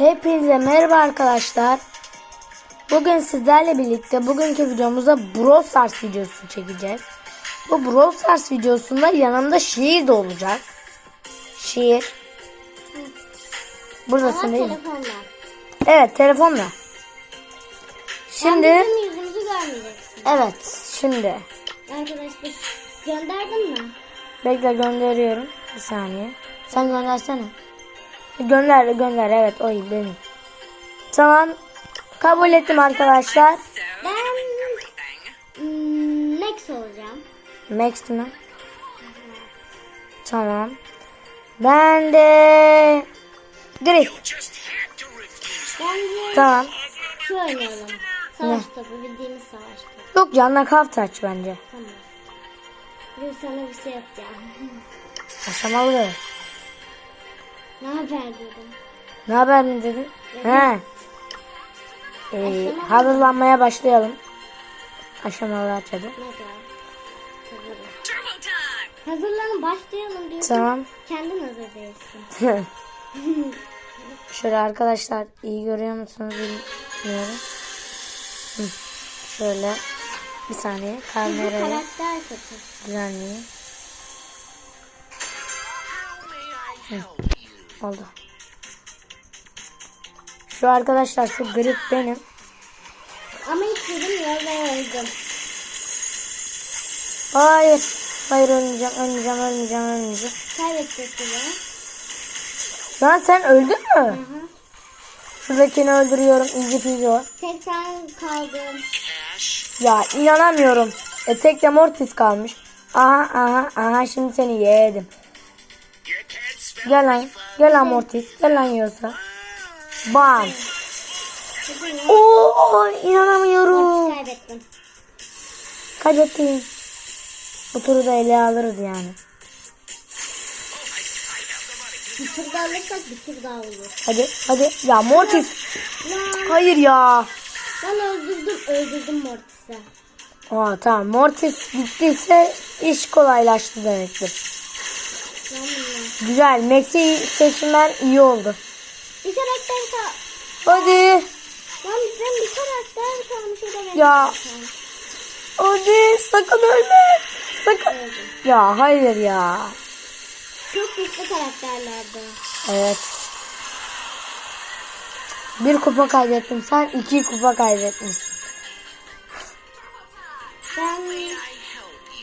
Hepinize merhaba arkadaşlar. Bugün sizlerle birlikte bugünkü videomuzda Brawl Stars videosu çekeceğiz. Bu Brawl Stars videosunda yanımda şiir de olacak. Şiir. Buradasın Ama değil mi? telefonla. Evet telefonla. Şimdi bizim yüzümüzü görmeyeceksin. evet şimdi Arkadaşlar gönderdin mi? bekle gönderiyorum. Bir saniye. Sen göndersene. Gönder gönder evet o iyi benim. Tamam. Kabul ettim arkadaşlar. Ben hmm, Max olacağım. Max mi? Tamam. Ben de Griff. Bence Tamam. şu oynayalım. Savaş topu bildiğimiz savaş topu. Yok canına kaft aç bence. Tamam. Dur sana bir şey yapacağım. Aşamalı. Ne haber dedim. Ne haber mi dedin? He. Ee, hazırlanmaya başlayalım. Aşamalı aç hadi. Ne kadar? Hazırım. Hazırlanın başlayalım diyorsun. Tamam. Kendin hazır değilsin. Şöyle arkadaşlar iyi görüyor musunuz bilmiyorum. Hı. Şöyle bir saniye Bu kamerayı karakter kötü. düzenleyeyim. Hı. Oldu. Şu arkadaşlar şu grip benim. Ama ilk dedim ya ben öldüm. Hayır. Hayır ölmeyeceğim, ölmeyeceğim, ölmeyeceğim, ölmeyeceğim. Kaybedecek gibi. Şu an sen öldün mü? Hı hı. Şuradakini öldürüyorum. Easy peasy o. Tek sen kaldın. Ya inanamıyorum. E tek de Mortis kalmış. Aha aha aha şimdi seni yedim. Gel lan. Gel lan Mortis. Gel lan yiyorsa. Bam. Oo inanamıyorum. Kaybettim. Kaybettim. Bu turu da ele alırız yani. Bir tur daha alırsak bir tur daha olur. Hadi hadi. Ya Mortis. Lan Hayır ya. ben öldürdüm öldürdüm Mortis'i. Aa tamam Mortis gittiyse iş kolaylaştı demektir. Lan bunlar. Güzel. Max'i seçmen iyi oldu. Bir karakter kal... Hadi. Lan bizden bir karakter kalmış o da. Ya. Hadi sakın ölme. Sakın. Öldüm. Ya hayır ya. Çok güçlü karakterlerdi. Evet. Bir kupa kaybettim. Sen iki kupa kaybetmişsin. Ben...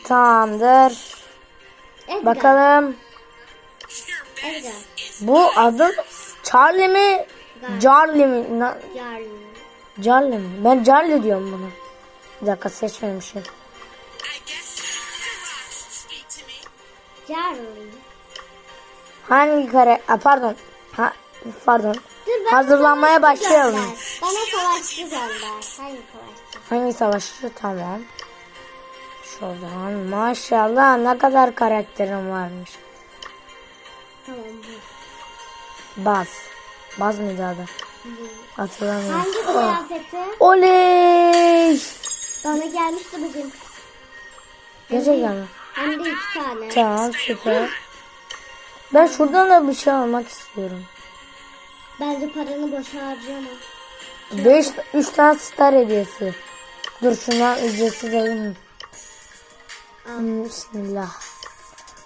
Tamamdır. Edgar. Bakalım. Bu adın Charlie mi? Charlie mi? Na-. Charlie mi? Ben Charlie diyorum bunu. Bir dakika seçmemişim. Jarl. Hangi kare? Aa, pardon. Ha, pardon. Dur Hazırlanmaya savaşçı başlayalım. gönder. Bana savaşçı gönder. Hangi savaşçı? Hangi savaşçı? Tamam. Şuradan maşallah ne kadar karakterim varmış. Tamam bu. Baz. Baz mıydı adı? Hatırlamıyorum. Hangi kıyafeti? Oley! Bana gelmişti bugün. Gerçekten mi? Hem de iki tane. Tamam süper. Ben şuradan da bir şey almak istiyorum. Bence paranı boşa harcama. 5 3 tane star hediyesi. Dur şundan ücretsiz alayım. Bismillah.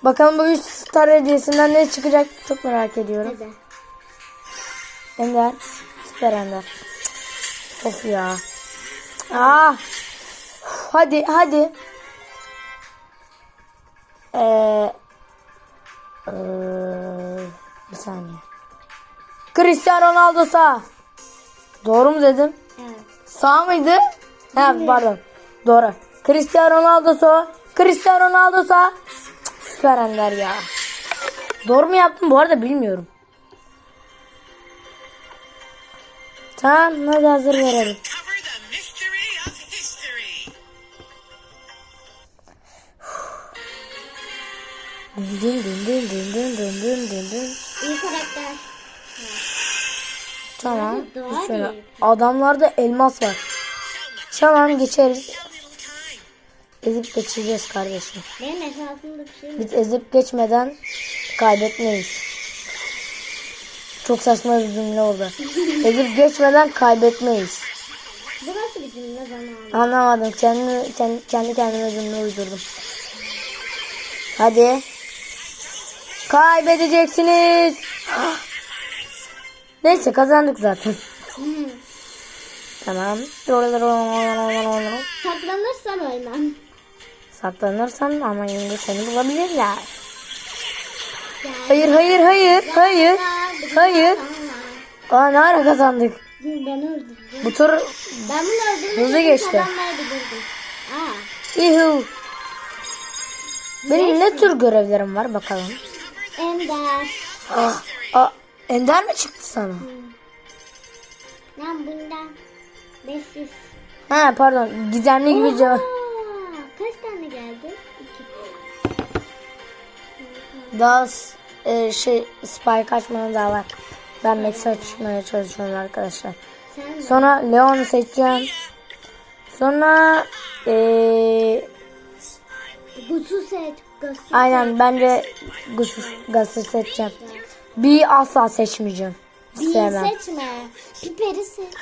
Bakalım bu 3 star hediyesinden ne çıkacak çok merak ediyorum. Hadi. Ender. Süper Ender. Of ya. Ah. Hadi hadi. Ee, ee, bir saniye. Cristiano Ronaldo sağ. Doğru mu dedim? Evet. Sağ mıydı? Ha pardon. Doğru. Cristiano Ronaldo sağ. Cristiano Ronaldo sağ. Süper Ender ya. Doğru mu yaptım bu arada bilmiyorum. Tamam hadi hazır verelim. Dın dın dın dın dın dın dın dın. İyi karakter. Tamam. Şöyle. Adamlarda elmas var. Tamam geçeriz. Ezip geçeceğiz kardeşim. Benim etrafımda bir şey mi? Biz ezip geçmeden kaybetmeyiz. Çok saçma bir cümle oldu. Ezip geçmeden kaybetmeyiz. Bu nasıl bir cümle bana? Anlamadım. Kendi, kendi, kendi kendime cümle uydurdum. Hadi. Kaybedeceksiniz. Neyse kazandık zaten. Tamam. Saklanırsam ölmem. Saklanırsan ama yine seni bulabilirler. Hayır hayır hayır hayır. Hayır. Aa ne ara kazandık. Ben öldürdüm. Bu tur Ben bunu öldürmedim. Hızlı geçti. Aa. Yuhu. Benim ne tür görevlerim var bakalım. Ender. Ah, ah, Ender mi çıktı sana? Ben bundan 500. Ha pardon gizemli gibi cevap. Aa, Kaç tane Daha e, şey spike açmanın daha var. Ben Max açmaya çalışıyorum arkadaşlar. Sonra Leon'u seçeceğim. Sonra e, Gusu. Gusu aynen bence Gus Gus'ı seçeceğim. Bir asla seçmeyeceğim. Bir Sevmem. seçme. Piperi seç.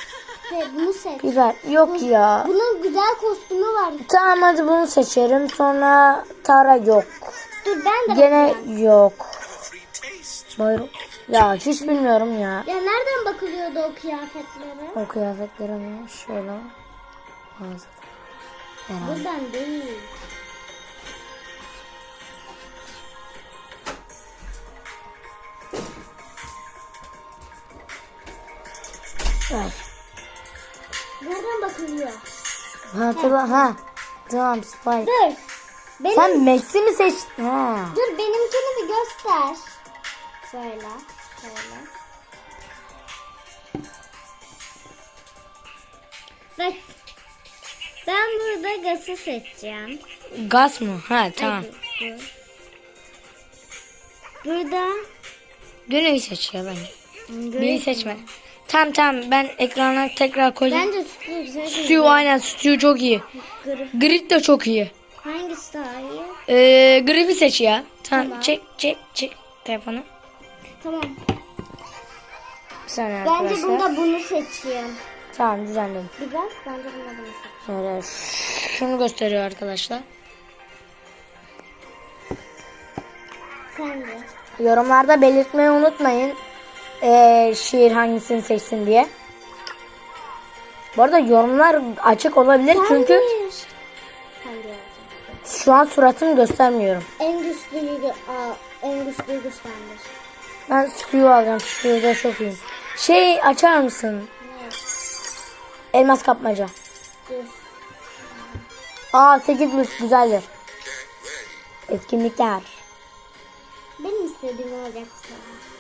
Piper, bunu seç. Biber yok ya. Bunun güzel kostümü var. Tamam hadi bunu seçerim. Sonra Tara yok. Dur ben de Gene bakacağım. yok. Buyurun. Ya hiç bilmiyorum ya. Ya nereden bakılıyordu o kıyafetlere? O kıyafetlerimi şöyle. Ağzı. Herhalde. Buradan değil. Ver. Nereden bakılıyor? Ha tamam ha. Tamam Spike. Dur. Benim, Sen Max'i mi seçtin? Ha. Dur benimkini bir göster. Şöyle. Şöyle. Bak. Ben burada gazı seçeceğim. Gaz mı? Ha tamam. Hadi. Burada Gönül'ü seç ya bence. Beni seçme. Tamam tamam ben ekrana tekrar koyacağım. Bence sütü güzel. Stu aynen Stu çok iyi. Gri- Grit de çok iyi. Hangisi daha iyi? Ee, Griff'i seç ya. Tamam, Tamam. çek çek çek telefonu. Tamam. Bir saniye Bence arkadaşlar. bunda bunu seçeyim. Tamam düzenledim. Bir bak bence bunda bunu seçeyim. Şöyle şunu gösteriyor arkadaşlar. Sen de. Yorumlarda belirtmeyi unutmayın. Ee, şiir hangisini seçsin diye. Bu arada yorumlar açık olabilir çünkü bir. Şu an suratımı göstermiyorum. En güçlüyü al. En güçlüyü güçlendir. Ben Stu'yu alacağım. Stu'da çok iyiyim. Şey açar mısın? Ne? Elmas kapmaca. Dur. Aa 8 güç güzeldir. Etkinlikler. Benim istediğim olacak sefer.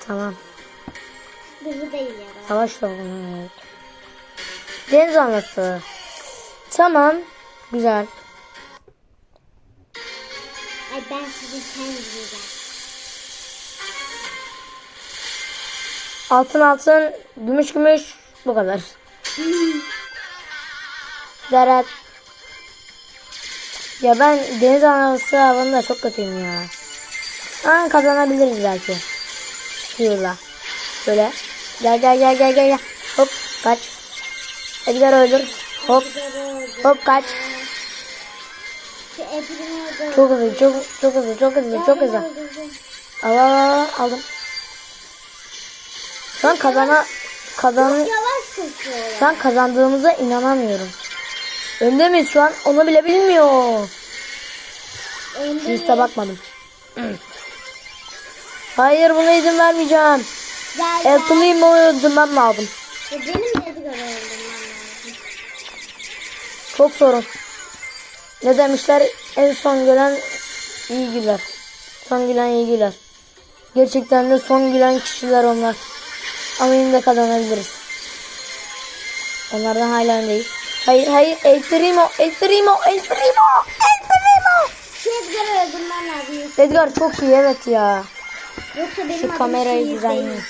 Tamam. Dur bu değil ya da. Savaş sorunu. Evet. Deniz anası. Tamam. Güzel. Ay ben sizin kendinize. Altın altın, gümüş gümüş. Bu kadar. Deret. Ya ben deniz anası avında çok kötüyüm ya. Aa, kazanabiliriz belki. Suyla. Böyle. Gel gel gel gel. gel. Hop kaç. Edgar öldür. Hop hop kaç. Çok hızlı çok çok hızlı çok hızlı çok hızlı. Al al al aldım. Şu an kazana kazan şu an kazandığımıza inanamıyorum. Önde miyiz şu an? Onu bile bilmiyor. Liste bakmadım. Hayır buna izin vermeyeceğim. Gel El gel. Primo'yu öldürmem lazım. Benim de öldürmem lazım. Çok sorun. Ne demişler? En son gelen iyi güler. Son gülen iyi güler. Gerçekten de son gülen kişiler onlar. Ama yine de kazanabiliriz. Onlardan hala öndeyiz. Hayır hayır El Primo El Primo El Primo El Primo. Şu Edgar'ı öldürmem lazım. Edgar çok iyi evet ya. Yoksa benim Şu kamerayı düzenleyin.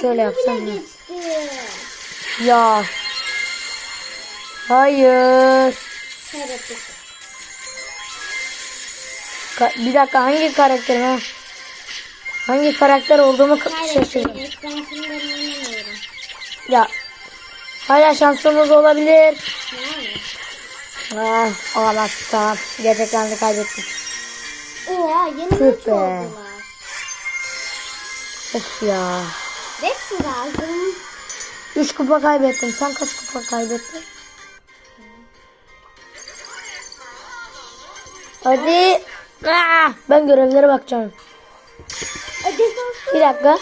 Şöyle yapsam mı? Ya. Hayır. Ka- bir dakika hangi karakterim ha? Hangi karakter olduğumu şaşırdım. Ya hala şansımız olabilir. Yani. Ah, olamaz tamam. Gerçekten de kaybettik. Oha yeni Tüh be. oldular. Of ya. Beş mi lazım? 3 kupa kaybettim. Sen kaç kupa kaybettin? Hadi. Ah, ben görevlere bakacağım. E. Bir dakika.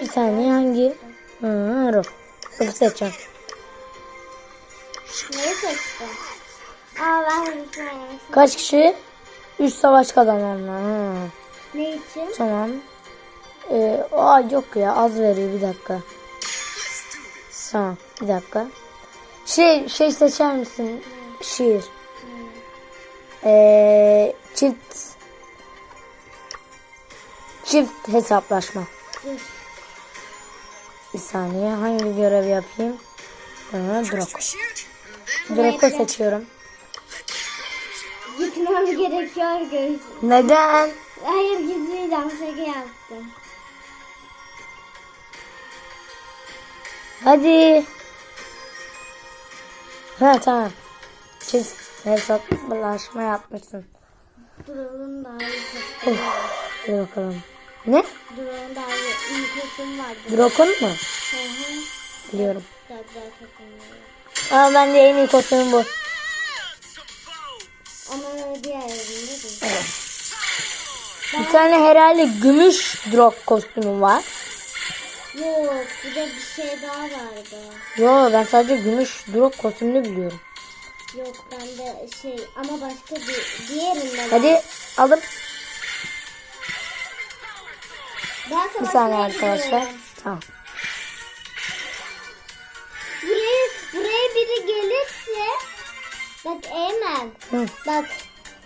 Bir saniye hangi? Ha, Ruh. Ruh seçeceğim. Neyi? Aa ben. Kaç kişi? 3 savaş kazananlar. Ha, Ne için? tamam. Ee, aa yok ya az veriyor bir dakika. Tamam bir dakika. Şey şey seçer misin? Şiir. Ee, çift çift hesaplaşma. Bir saniye hangi görev yapayım? Ha, Draco. Draco seçiyorum. Gitmem gerekiyor görüşürüz. Neden? Hayır gitmeyeceğim şaka yaptım. Hadi. Ha tamam. Çift hesaplaşma yapmışsın. Duralım daha iyi kostüm var. Hadi bakalım. Ne? Duralım daha iyi, iyi kostüm var. Draco'nun mu? Hı hı. Biliyorum. Daha güzel kostüm var. Ama bende en iyi kostüm bu. Ama diğer evinde değil. Bir tane herhalde gümüş drog kostümüm var. Yok bir de bir şey daha vardı. Yo ben sadece gümüş drog kostümünü biliyorum. Yok bende şey ama başka bir diğerinde var. Hadi aldım. Ben Bir savaşmaya saniye arkadaşlar. gidiyorum. Tamam. Buraya, buraya biri gelirse bak Eymen Hı. bak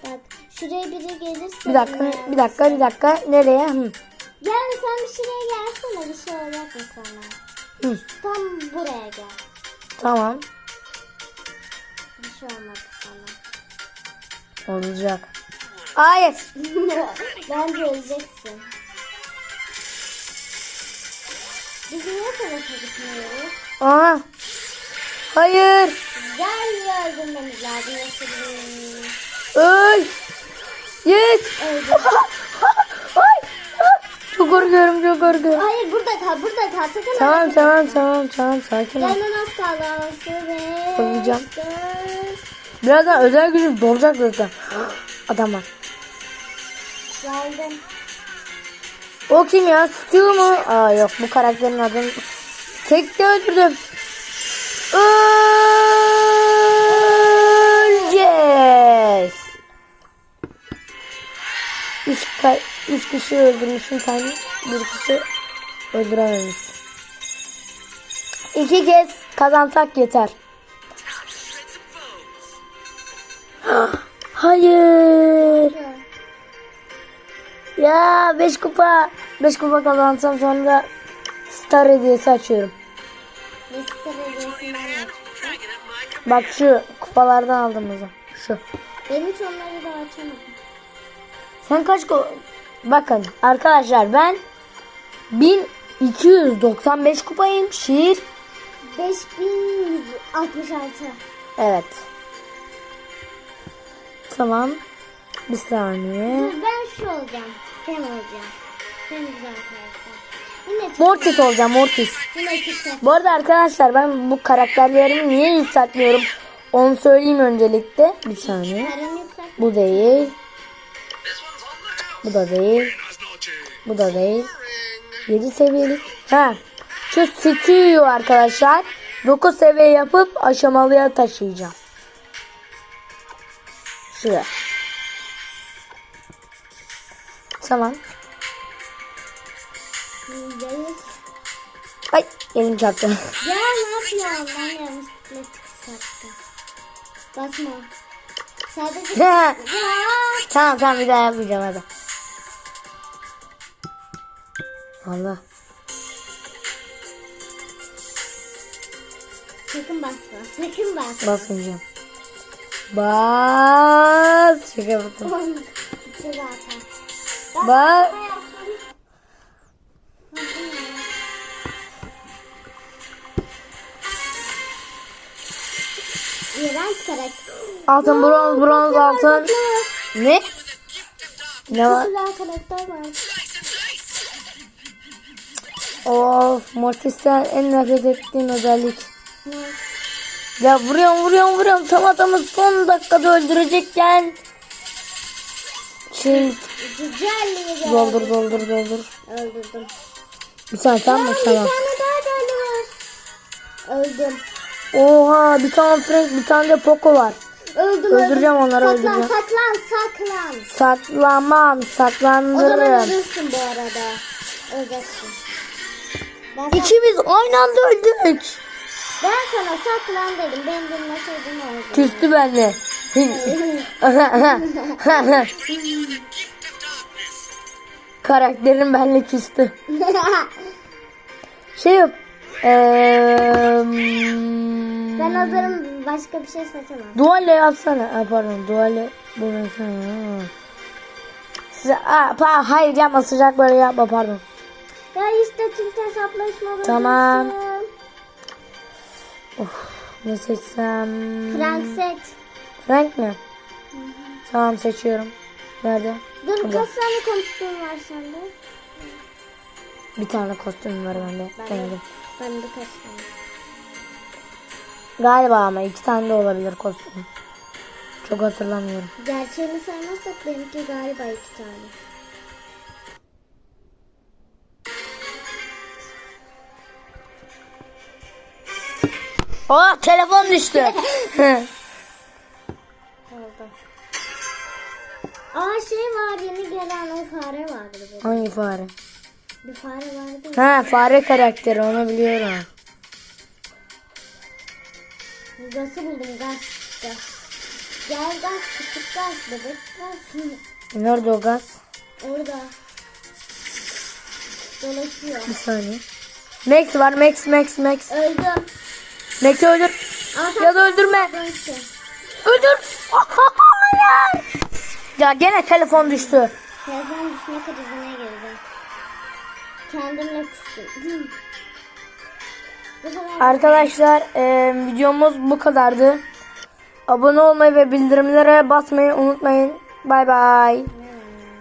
bak şuraya biri gelirse Bir dakika, Eymen, bir dakika, bir dakika. Nereye? Hı. Yani sen bir şuraya gelsene bir şey olacak mı sana? Hı. Tam buraya gel. Tamam. Şey olmadı sana. Olacak. Hayır. Bence öleceksin. Biz niye savaşa gitmiyoruz? Aha. Hayır. Gel öldürmemiz lazım. Öl. Yes. Çok korkuyorum, çok korkuyorum. Hayır burada kal, burada kal. Sakın Tamam, tamam, tamam, tamam. Sakin ol. Benden az kaldı. Dört. Birazdan özel gücüm dolacak zaten. Adam var. Geldim. O kim ya? Stu mu? Aa yok bu karakterin adını tek de öldürdüm. Öleceğiz. Üç, üç kişi öldürmüşsün sen bir kişi öldürememişsin. İki kez kazansak yeter. Hayır. Ya 5 kupa. 5 kupa kazansam sonra star hediyesi açıyorum. Hediyesinden. Bak şu kupalardan zaman. Şu. Ben hiç onları da açamadım. Sen kaç ko Bakın arkadaşlar ben 1295 kupayım. Şiir. 5166. Evet. Tamam. Bir saniye. Dur ben şu olacağım. Ben olacağım. Ben güzel karakter. Mortis olacağım Mortis. Bu arada arkadaşlar ben bu karakterlerimi niye yükseltmiyorum? Onu söyleyeyim öncelikle. Bir saniye. Bu değil. Bu da değil. Bu da değil. 7 seviyelik. Ha. Şu Stew'yu arkadaşlar 9 seviye yapıp aşamalıya taşıyacağım. Şuraya. Tamam. Yayık. Ay elim çarptı. Ya ne yapıyorsun? Ben yanlışlıkla çıksattım. Basma. Sadece... ya. tamam tamam bir daha yapmayacağım hadi. Allah. Sakın basma. Sakın basma. Basmayacağım. Bas. Şaka yaptım. İğrenç karakter. Altın, bronz, bronz, altın. Ne? Ne var? Güzel karakter var. Of, Mortis'ten en nefret ettiğim özellik. Ne? Ya vuruyorum, vuruyorum, vuruyorum. Tam adamı son dakikada öldürecekken. Şimdi geldi. doldur, doldur, doldur. Öldürdüm. Bir saniye tamam mı? Tamam. Bir tane daha var. Öldüm. Oha, bir tane Frank, bir tane de Poco var. Öldüm Öldüreceğim öldüm. onları, saklan, öldüreceğim. Saklan saklan Saklamam, O zaman saklandırırım. ölürsün bu arada. Öleceksin. Ben, sana- İkimiz aynı anda öldük. Ben sana saklan dedim. Ben dinleseydin oldu. Küstü benimle. Karakterim benimle küstü. Şey yok. Eee... ben hazırım. Başka bir şey seçemem. Dualle yapsana. Ha, pardon dualle bu mesela. Size, aa, pa, hayır yapma sıcak böyle yapma pardon. Ya işte çift hesaplaşma Tamam. Bölümsün. Ne seçsem? Frank seç. Frank mi? Tamam seçiyorum. Nerede? Dur Burada. kaç tane kostüm var sende? Bir tane kostüm var bende. Ben de, ben de kaç tane? Galiba ama iki tane de olabilir kostüm. Çok hatırlamıyorum. Gerçeğini saymazsak benimki galiba iki tane. Oh telefon düştü. Aa şey var yeni gelen o fare vardı. böyle. Hangi fare? Bir fare vardı. Ha fare karakteri onu biliyorum. Gazı buldum gaz. Gaz. Gel gaz küçük gaz bebek gaz. Nerede o gaz? Orada. Dolaşıyor. Bir saniye. Max var Max Max Max. Öldüm. Max'i öldür. Ama Ya da öldürme. Öldür. Hayır. Ya gene telefon düştü. Telefon düşme krizine girdi. Kendimle küstüm. Arkadaşlar e, videomuz bu kadardı. Abone olmayı ve bildirimlere basmayı unutmayın. Bay bay.